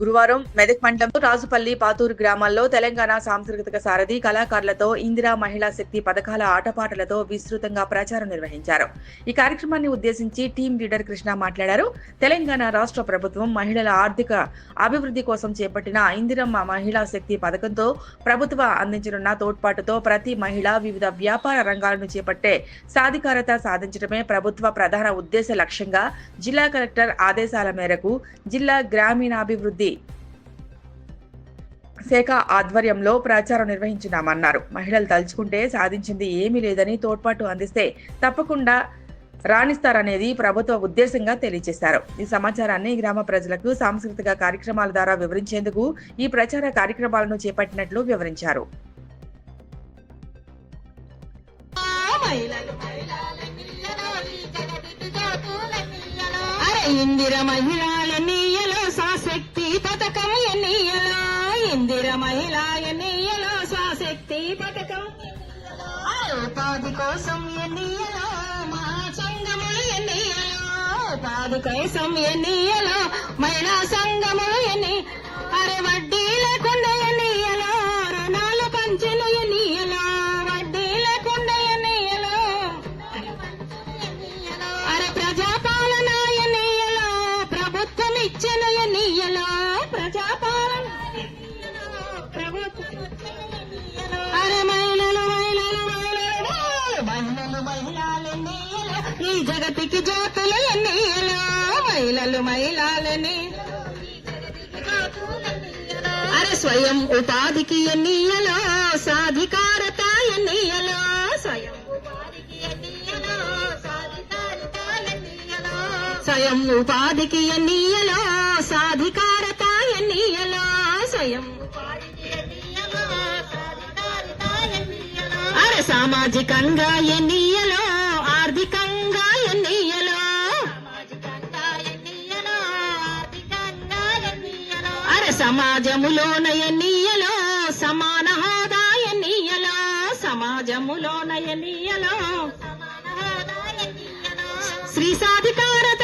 గురువారం మెదక్ మండలం రాజుపల్లి పాతూరు గ్రామాల్లో తెలంగాణ సాంస్కృతిక సారథి కళాకారులతో ఇందిరా మహిళా శక్తి పథకాల ఆటపాటలతో విస్తృతంగా ప్రచారం నిర్వహించారు. ఈ కార్యక్రమాన్ని ఉద్దేశించి టీం లీడర్ కృష్ణ మాట్లాడారు. తెలంగాణ రాష్ట్ర ప్రభుత్వం మహిళల ఆర్థిక అభివృద్ధి కోసం చేపట్టిన ఇందిరమ్మ మహిళా శక్తి పథకంతో ప్రభుత్వ అందించనున్న తోడ్పాటుతో ప్రతి మహిళ వివిధ వ్యాపార రంగాలను చేపట్టే సాధికారత సాధించడమే ప్రభుత్వ ప్రధాన ఉద్దేశ లక్ష్యంగా జిల్లా కలెక్టర్ ఆదేశాల మేరకు జిల్లా గ్రామీణాభివృద్ధి శాఖ ఆధ్వర్యంలో ప్రచారం నిర్వహించినామన్నారు. మహిళలు తలుచుకుంటే సాధించింది ఏమీ లేదని తోడ్పాటు అందిస్తే తప్పకుండా రాణిస్తారనేది ప్రభుత్వ ఉద్దేశంగా తెలియజేశారు. ఈ సమాచారాన్ని గ్రామ ప్రజలకు సాంస్కృతిక కార్యక్రమాల ద్వారా వివరించేందుకు ఈ ప్రచార కార్యక్రమాలను చేపట్టినట్లు వివరించారు. ఇందిర మహిళలని అరే కోసం ఎన్నియలో మా సంఘములు ఎన్నియలో ఉపాధి కోసం ఎన్నియలో మహిళా సంఘములు ఎన్ని? అరే వడ్డీ ఈ జగతికి జ్యోతులు ఎన్నియలో మహిళలు మహిళలని అరే స్వయం ఉపాధికి ఎన్నియలో సాధికారత ఎన్నియలో స్వయం స్వయం ఉపాధికి ఎన్నియలో సాధికారత ఎన్నియలో స్వయం అరే సామాజికంగా ఎన్నియలో సమాజములోన ఎన్నియలో సమాన హోదా ఎన్నియలో సమాజములోన ఎన్నియలో శ్రీ సాధికారత